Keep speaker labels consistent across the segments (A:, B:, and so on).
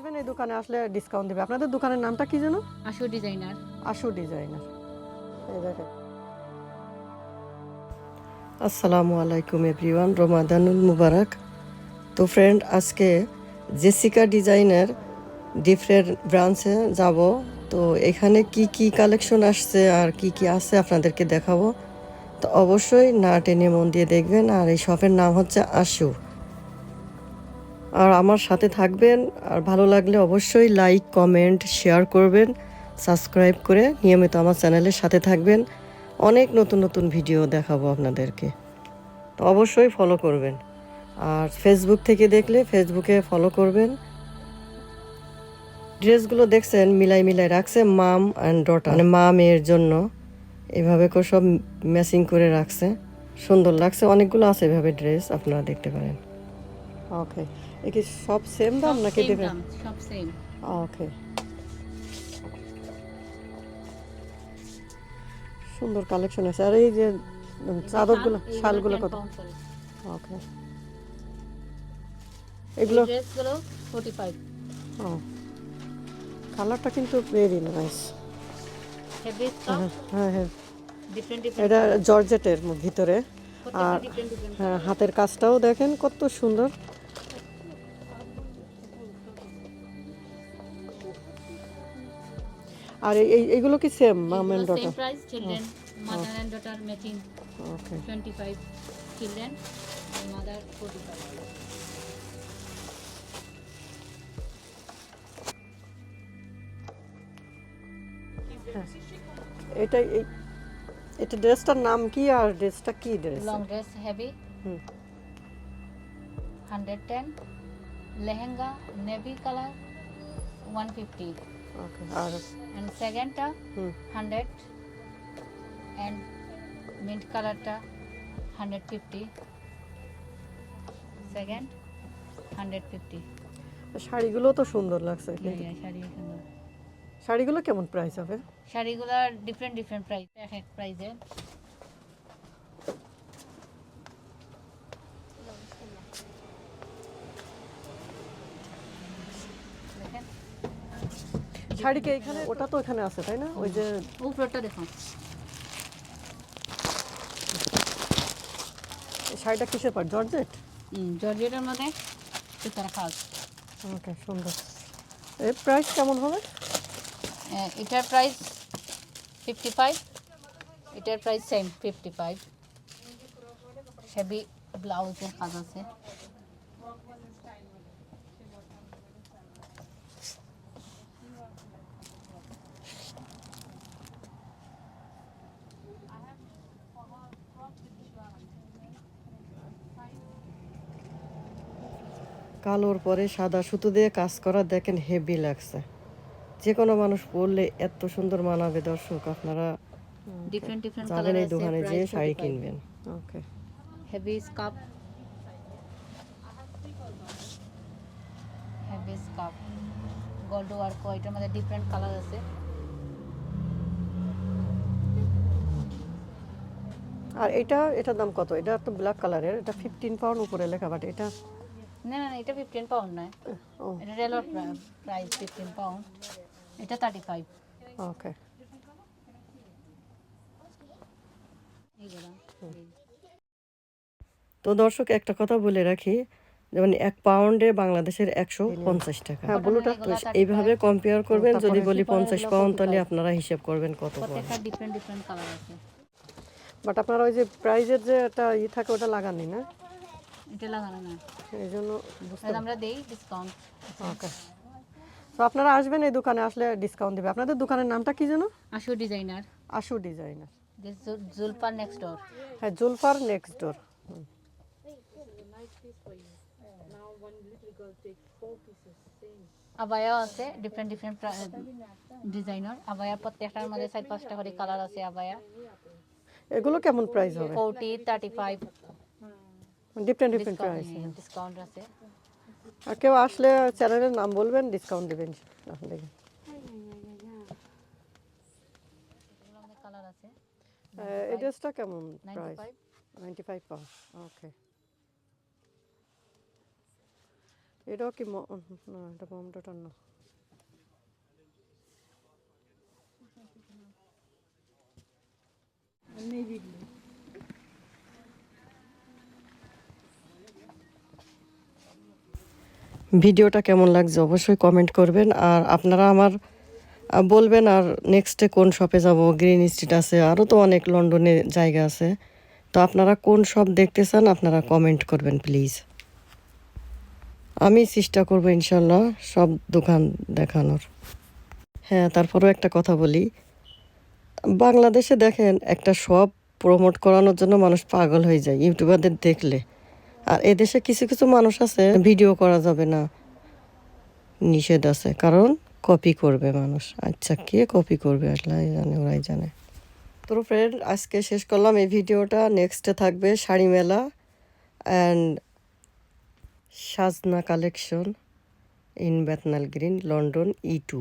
A: আসবেন এই দোকানে আসলে ডিসকাউন্ট দেবে। আপনাদের দোকানের নামটা কি যেন?
B: আশু ডিজাইনার।
A: আশু ডিজাইনার। এই দেখেন। আসসালামু আলাইকুম এভরিওয়ান রমাদানুল মুবারক। তো ফ্রেন্ড আজকে জেসিকা ডিজাইনের ডিফারেন্ট ব্রাঞ্চে যাব। তো এখানে কি কি কালেকশন আসছে আর কি কি আছে আপনাদেরকে দেখাবো। তো অবশ্যই না টেনে মন দিয়ে দেখবেন। আর এই শপের নাম হচ্ছে আশু। আর আমার সাথে থাকবেন। আর ভালো লাগলে অবশ্যই লাইক কমেন্ট শেয়ার করবেন। সাবস্ক্রাইব করে নিয়মিত আমার চ্যানেলের সাথে থাকবেন। অনেক নতুন নতুন ভিডিও দেখাবো আপনাদেরকে। তো অবশ্যই ফলো করবেন। আর ফেসবুক থেকে দেখলে ফেসবুকে ফলো করবেন। ড্রেসগুলো দেখছেন, মিলাই মিলাই রাখছে মাম অ্যান্ড ডটার মানে মা মেয়ের জন্য। এভাবে করে সব ম্যাচিং করে রাখছে। সুন্দর লাগছে। অনেকগুলো আছে এভাবে ড্রেস আপনারা দেখতে পারেন। ওকে কি সব সেম দাম নাকি?
B: দাম, সব সেম
A: ওকে সুন্দর কালেকশন আছে। আর এই যে চাদরগুলো শালগুলো কত? ওকে এগুলো
B: ড্রেসগুলো ফোর্টি ফাইভ
A: ও। কালারটা কিন্তু ভেরি নাইস
B: হেভি
A: হ্যাঁ হ্যাঁ হ্যাঁ। এটা জর্জেটের ভিতরে। আর
B: ডিফারেন্ট ডিফারেন্ট
A: হ্যাঁ, হাতের কাজটাও দেখেন কত সুন্দর। আর এই- এই এইগুলো কি same mum and daughter same
B: price children mother and daughter matching
A: okay
B: 25 children mother 45
A: এটা এই এটা ড্রেসটার নাম কি আর ড্রেসটা কি dress
B: long dress heavy
A: hmm.
B: 110 lehenga navy colour 150
A: okay R
B: and second টা
A: হুম
B: 100 and mint কালারটা 150 সেকেন্ড 150
A: শাড়িগুলো তো সুন্দর লাগছে কিন্তু
B: শাড়ি
A: শাড়িগুলো কেমন প্রাইস হবে?
B: শাড়িগুলোর ডিফারেন্ট ডিফারেন্ট প্রাইস এক এক প্রাইসে দেখেন
A: শাড়ি কি এখানে? ওটা তো এখানে আছে তাই না? ওই যে
B: উপরটা দেখুন
A: এই শাড়িটা কিসের পার জর্জেট?
B: জর্জেটের মধ্যে সুতার খাস
A: ওকে সুন্দর। এর প্রাইস কেমন হবে?
B: এটার প্রাইস ফিফটি ফাইভ এটার price same fifty five heavy ব্লাউজের কাজ আছে।
A: কালোর পরে সাদা সুতো দিয়ে কাজ করা দেখেন হেভি লাগছে। যে কোনো মানুষ পরলে এত সুন্দর মানাবে দর্শক আপনারা
B: ডিফারেন্ট ডিফারেন্ট
A: যাবেন
B: কালার
A: এই
B: আছে
A: দোকানে যেয়ে শাড়ি কিনবেন। Okay
B: heavy scarf heavy scarf gold work এটার মধ্যে ডিফারেন্ট কালার আছে।
A: আর এটা এটার দাম কত? এটা তো ব্ল্যাক কালারের এটা ফিফটিন পাউন্ড উপরে লেখা বাট এটা
B: না না এটা ফিফটিন পাউন্ড নয়। এটা রেলর প্রাইস ফিফটিন পাউন্ড এটা থার্টি ফাইভ
A: ওকে তো দর্শক একটা কথা বলে রাখি যেমন এক পাউন্ডে বাংলাদেশের একশো পঞ্চাশ টাকা। হ্যাঁ তো এইভাবে কম্পেয়ার করবেন যদি বলি পঞ্চাশ পাউন্ড তাহলে আপনারা হিসেব করবেন কত বাট আপনারা ওই যে প্রাইজের যে একটা ই থাকে ওটা লাগাননি না?
B: এটা লাগানো না।
A: এই জন্য
B: আমরা দেই ডিসকাউন্ট
A: ওকে তো আপনারা আসবেন এই দোকানে আসলে ডিসকাউন্ট দেবে। আপনাদের দোকানের নামটা কি যেন?
B: Ashu designer
A: Ashu designer
B: this জুলপার next door
A: হ্যাঁ জুলফার নেক্সট ডোর
B: আবায়াও আছে ডিফারেন্ট ডিফারেন্ট ডিজাইনার আবায়া প্রত্যেকটার মধ্যে চার পাঁচটা করে কালার আছে আবায়া।
A: এগুলো কেমন প্রাইস হবে?
B: Forty thirty five
A: different different price
B: discount আছে।
A: আর কেউ আসলে চ্যানেলের নাম বলবেন ডিসকাউন্ট দেবেন।
B: আছে।
A: এই ড্রেসটা কেমন price ninety five pound okay এটাও কি না এটা মম ডটার না। ভিডিওটা কেমন লাগছে অবশ্যই কমেন্ট করবেন। আর আপনারা আমার বলবেন আর নেক্সটে কোন শপে যাব গ্রিন স্ট্রিট আছে আরও তো অনেক লন্ডনে জায়গা আছে। তো আপনারা কোন শপ দেখতে চান, আপনারা কমেন্ট করবেন প্লিজ আমি চেষ্টা করব ইনশাল্লাহ সব দোকান দেখানোর। হ্যাঁ তারপরেও একটা কথা বলি। বাংলাদেশে দেখেন একটা শপ প্রমোট করানোর জন্য মানুষ পাগল হয়ে যায় ইউটিউবারদের দেখলে। আর এদেশে কিছু কিছু মানুষ আছে, ভিডিও করা যাবে না। নিষেধ আছে, কারণ কপি করবে মানুষ। আচ্ছা কে কপি করবে? আল্লাহ জানে, ওরাই জানে। তো ফ্রেন্ড আজকে শেষ করলাম এই ভিডিওটা। নেক্সটে থাকবে Sari Mela and Sajna collection in Bethnal Green London E two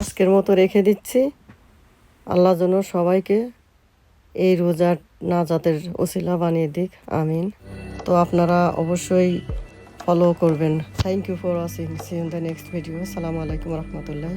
A: আজকের মতো রেখে দিচ্ছি। আল্লাহ যেন সবাইকে এই রোজার নাজাতের ওসিলা বানিয়ে দিক, আমিন। তো আপনারা অবশ্যই ফলো করবেন। Thank you for watching see in the next video সালামু আলাইকুম রহমতুল্লাহ